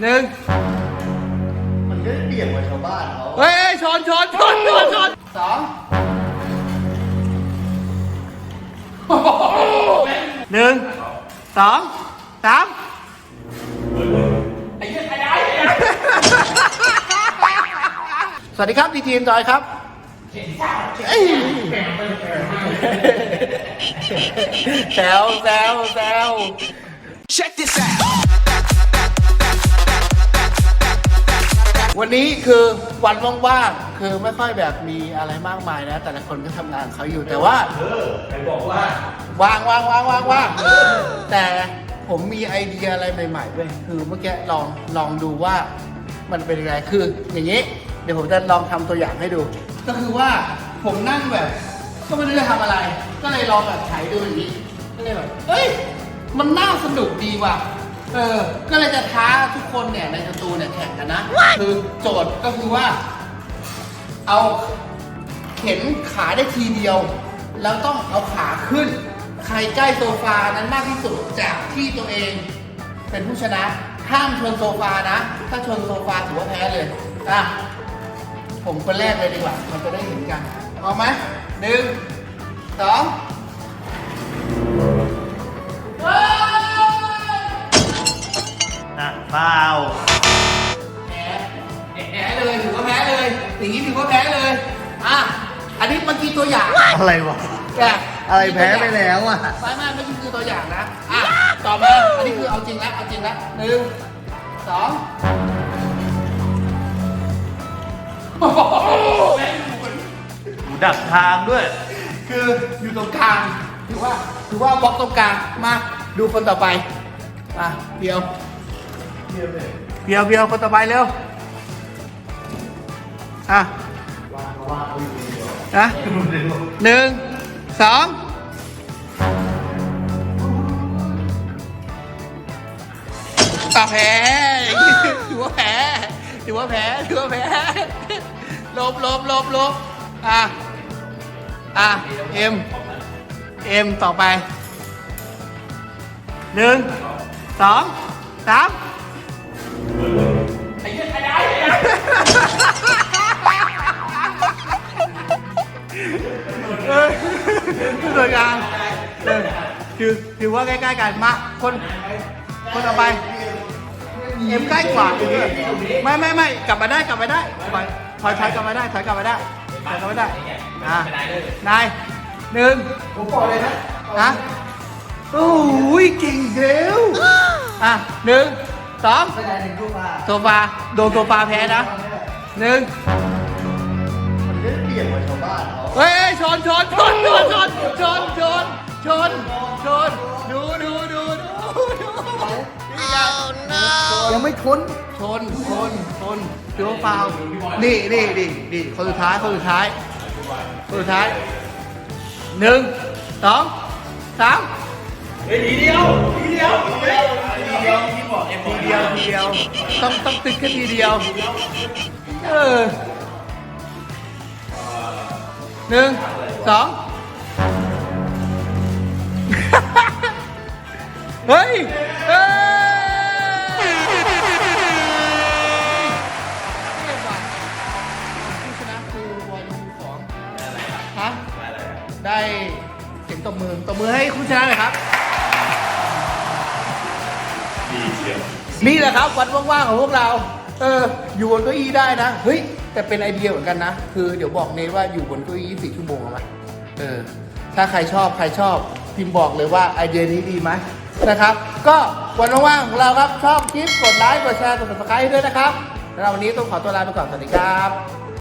หนึ่งมันก็เปลี่ยนกว่าชาวบ้านเขาเฮ้ยเฮ้ยชนชนชนชนชนสองหนึ่งสองสามสวัสดีครับดีทีมจอยครับเอ้ยแซวแซวแซว Check this out. วันนี้คือวันว่างๆ คือไม่ค่อยแบบมีอะไรมากมายนะ แต่ละคนก็ทำงานของเขาอยู่แต่ว่า ว่างว่างว่างว่างว่างแต่ผมมีไอเดียอะไรใหม่ๆด้วยคือเมื่อกี้ลองลองดูว่ามันเป็นยังไงคืออย่างนี้ เดี๋ยวผมจะลองทำตัวอย่างให้ดู ก็คือว่าผมนั่งแบบก็ไม่รู้จะทำอะไร ก็เลยลองแบบถ่ายดูอย่างนี้ก็เลยแบบเฮ้ยมันน่าสนุกดีว่ะ เออ ก็เลยจะท้าทุกคนเนี่ยในสตูเนี่ยแข่งกันนะ คือโจทย์ก็คือว่า เอาเข็นขาได้ทีเดียว แล้วต้องเอาขาขึ้น ใครใกล้โซฟานั้นมากที่สุดจากที่ตัวเอง เป็นผู้ชนะ ห้ามชนโซฟานะ ถ้าชนโซฟาถือว่าแพ้เลยอะผมคนแรกเลยดีกว่า มันจะได้เห็นกัน เอาไหมหนึ่งสอง นะเปล่าแพ้แพ้เลยถือว่าแพ้เลยอย่างนี้ถือว่าแพ้เลย อะ อันนี้เมื่อกี้ตัวอย่างอะไรวะแกอะไรแพ้ไปแล้วอะไม่ไม่ไม่ใช่คือตัวอย่างนะ อะ ต่อมา อันนี้คือเอาจริงแล้ว เอาจริงแล้วหนึ่งสองหูดักทางด้วย คืออยู่ตรงกลาง ถือว่า ถือว่าบล็อกตรงกลาง มา ดูคนต่อไปอะเพียว เพียวเพียวคนต่อไปเร็ว อะนะหนึ่งสองตาแพ้ถือว่าแพ้ถือว่าแพ้ถือว่าแพ้ลบลบลบลบอะ อะ เอ็ม เอ็มต่อไปหนึ่งสองสาม เออสวยงามเออถือถือว่าใกล้ๆกันมาคนคนต่อไป เอ็มใกล้กว่าไม่ไม่ไม่กลับมาได้กลับมาได้ถอยถอยถอยกลับมาได้ถอยกลับมาได้ถอยกลับมาได้อะนายหนึ่งผมบอกเลยนะฮะโอ้ยเก่งเร็วอะหนึ่ง สองโซฟาโดนโซฟาแพ้นะหนึ่งมันก็เปลี่ยนกว่าชาวบ้านเขาเฮ้ยชนชนชนชนชนชนชนชนชนดูดูดูดูดูนี่ไงยังไม่ทนชนชนชนถือว่าฟาวล์นี่นี่นี่นี่คนสุดท้ายคนสุดท้ายคนสุดท้ายหนึ่งสองสามทีเดียวทีเดียวที เดียวทีเดียวทีเดียว ต้องต้องติดแค่ทีเดียว เออหนึ่งสองเฮ้ยเฮ้ยเรียกว่าผู้ชนะคือวอลสองฮะได้เสียงตบมือตบมือให้ผู้ชนะหน่อยครับ นี่แหละครับวันว่างๆของพวกเรา เออ อยู่บนเก้าอี้ได้นะ เฮ้ย แต่เป็นไอเดียเหมือนกันนะ คือเดี๋ยวบอกเนทว่าอยู่บนเก้าอี้24ชั่วโมงเอาไหมเออ ถ้าใครชอบใครชอบ พิมพ์บอกเลยว่าไอเดียนี้ดีไหมนะครับ ก็วันว่างๆของเราครับ ชอบคลิปกดไลค์ กดแชร์ กด subscribe ด้วยนะครับแล้ววันนี้ต้องขอตัวลาไปก่อน สวัสดีครับ